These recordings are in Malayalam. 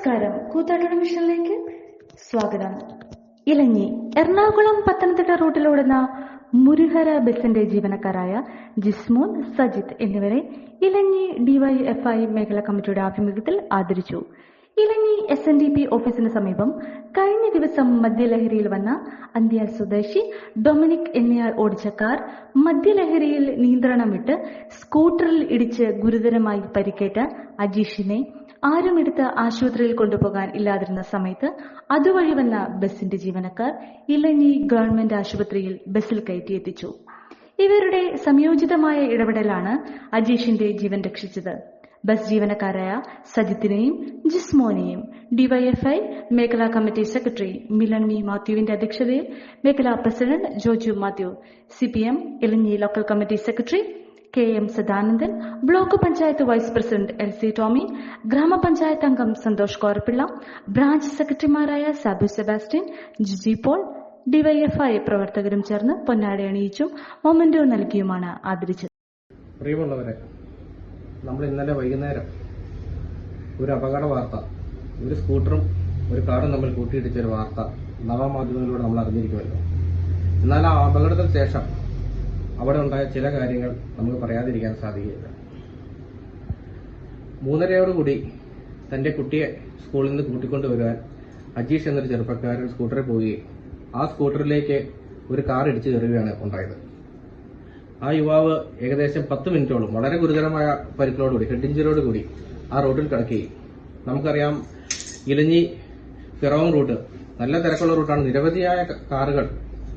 നമസ്കാരം. കൂത്താട്ടോട് മിഷനിലേക്ക് സ്വാഗതം. ഇലഞ്ഞി എറണാകുളം പത്തനംതിട്ട റൂട്ടിലോടുന്ന മുരുഹര ബസിന്റെ ജീവനക്കാരായ ജിസ്മോൻ സജിത്ത് എന്നിവരെ ഇലഞ്ഞി ഡിവൈഎഫ്ഐ മേഖലാ കമ്മിറ്റിയുടെ ആഭിമുഖ്യത്തിൽ ആദരിച്ചു. Elanji S N D P ഓഫീസിന് സമീപം കഴിഞ്ഞ ദിവസം മദ്യലഹരിയിൽ വന്ന അന്ത്യാൽ സ്വദേശി ഡൊമിനിക് എന്നയാൾ ഓടിച്ച കാർ മദ്യലഹരിയിൽ നിയന്ത്രണം വിട്ട് സ്കൂട്ടറിൽ ഇടിച്ച് ഗുരുതരമായി പരിക്കേറ്റ അജീഷിനെ ആരും എടുത്ത് ആശുപത്രിയിൽ കൊണ്ടുപോകാൻ ഇല്ലാതിരുന്ന സമയത്ത് അതുവഴി വന്ന ബസിന്റെ ജീവനക്കാർ ഇലഞ്ഞി ഗവൺമെന്റ് ആശുപത്രിയിൽ ബസ്സിൽ കയറ്റി എത്തിച്ചു ഇവരുടെ സംയോജിതമായ ഇടപെടലാണ് അജീഷിന്റെ ജീവൻ രക്ഷിച്ചത്. ബസ് ജീവനക്കാരായ സജിത്തിനെയും ജിസ്മോനെയും ഡിവൈഎഫ്ഐ മേഖലാ കമ്മിറ്റി സെക്രട്ടറി മിലൺ മാത്യുവിന്റെ അധ്യക്ഷതയിൽ മേഖലാ president Joju Mathew CPM Elanji local committee secretary K M Sadanandan block panchayat vice president L C Tomy ഗ്രാമപഞ്ചായത്ത് അംഗം സന്തോഷ് കോരപ്പിള്ള ബ്രാഞ്ച് സെക്രട്ടറിമാരായ Sabu Sebastian Jiji Paul DYFI പ്രവർത്തകരും ചേർന്ന് പൊന്നാടി അണിയിച്ചും മൊമെന്റോ നൽകിയുമാണ് ആദരിച്ചത്. പ്രിയമുള്ളവരെ നമ്മൾ ഇന്നലെ വൈകുന്നേരം ഒരു അപകട വാർത്ത ഒരു സ്കൂട്ടറും ഒരു കാറും തമ്മിൽ കൂട്ടിയിടിച്ച ഒരു വാർത്ത നവമാധ്യമങ്ങളിലൂടെ നമ്മൾ അറിഞ്ഞിരിക്കുമല്ലോ. എന്നാൽ ആ അപകടത്തിന് ശേഷം അവിടെ ഉണ്ടായ ചില കാര്യങ്ങൾ നമുക്ക് പറയാതിരിക്കാൻ സാധിക്കില്ല. മൂന്നരയോടുകൂടി തന്റെ കുട്ടിയെ സ്കൂളിൽ നിന്ന് കൂട്ടിക്കൊണ്ടുവരാൻ അജീഷ് എന്നൊരു ചെറുപ്പക്കാരൻ സ്കൂട്ടറിൽ പോവുകയും ആ സ്കൂട്ടറിലേക്ക് ഒരു കാർ ഇടിച്ചു കയറുകയാണ് ഉണ്ടായത്. ആ യുവാവ് ഏകദേശം പത്ത് മിനിറ്റോളം വളരെ ഗുരുതരമായ പരിക്കിനോടുകൂടി ഹെഡ് ഇഞ്ചറിയോടുകൂടി ആ റോഡിൽ കിടക്കുകയും നമുക്കറിയാം ഇലഞ്ഞി ഫിറോങ് റൂട്ട് നല്ല തിരക്കുള്ള റൂട്ടാണ്. നിരവധിയായ കാറുകൾ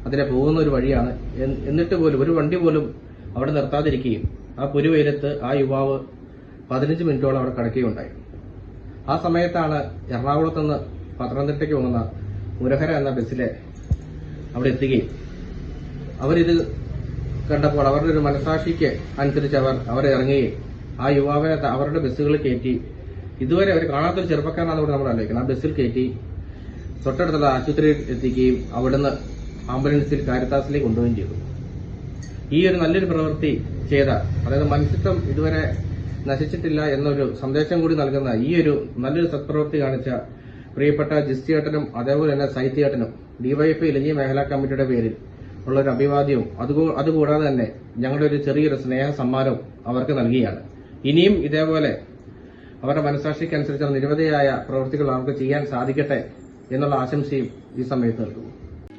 അതിലെ പോകുന്ന ഒരു വഴിയാണ് എന്നിട്ട് പോലും ഒരു വണ്ടി പോലും അവിടെ നിർത്താതിരിക്കുകയും ആ പുരുവെയിലത്ത് ആ യുവാവ് പതിനഞ്ച് മിനിറ്റോളം അവിടെ കിടക്കുകയുണ്ടായി. ആ സമയത്താണ് എറണാകുളത്ത് നിന്ന് പത്തനംതിട്ടയ്ക്ക് പോകുന്ന മുരഹര എന്ന ബസ്സിലെ അവിടെ എത്തുകയും അവരിത് കണ്ടപ്പോൾ അവരുടെ ഒരു മനസാക്ഷിക്ക് അനുസരിച്ച് അവർ അവരെ ഇറങ്ങുകയും ആ യുവാവിനെ അവരുടെ ബസ്സുകളിൽ കയറ്റി. ഇതുവരെ അവർ കാണാത്തൊരു ചെറുപ്പക്കാരനാണെന്ന് ഇവിടെ നമ്മൾ ആലോചിക്കണം. ആ ബസ്സിൽ കയറ്റി തൊട്ടടുത്തുള്ള ആശുപത്രിയിൽ എത്തിക്കുകയും അവിടുന്ന് ആംബുലൻസിൽ കാരിത്താസിലേക്ക് കൊണ്ടുപോവുകയും ചെയ്തു. ഈ ഒരു നല്ലൊരു പ്രവൃത്തി ചെയ്ത അതായത് മനുഷ്യത്വം ഇതുവരെ നശിച്ചിട്ടില്ല എന്നൊരു സന്ദേശം കൂടി നൽകുന്ന ഈ ഒരു നല്ലൊരു സത്പ്രവൃത്തി കാണിച്ച പ്രിയപ്പെട്ട ജിസ്റ്റിയേട്ടനും അതേപോലെ തന്നെ സൈത്തിയേട്ടനും ഡിവൈഎഫ്ഐ ഇലഞ്ഞി മേഖലാ കമ്മിറ്റിയുടെ പേരിൽ ഉള്ളൊരു അഭിവാദ്യവും അതുകൂ- അതുകൂടാതെ തന്നെ ഞങ്ങളുടെ ഒരു ചെറിയൊരു സ്നേഹ സമ്മാനവും അവർക്ക് നൽകിയാണ്. ഇനിയും ഇതേപോലെ അവരുടെ മനസാക്ഷിക്കനുസരിച്ചുള്ള നിരവധിയായ പ്രവൃത്തികൾ അവർക്ക് ചെയ്യാൻ സാധിക്കട്ടെ എന്നുള്ള ആശംസയും ഈ സമയത്ത് നൽകുന്നു.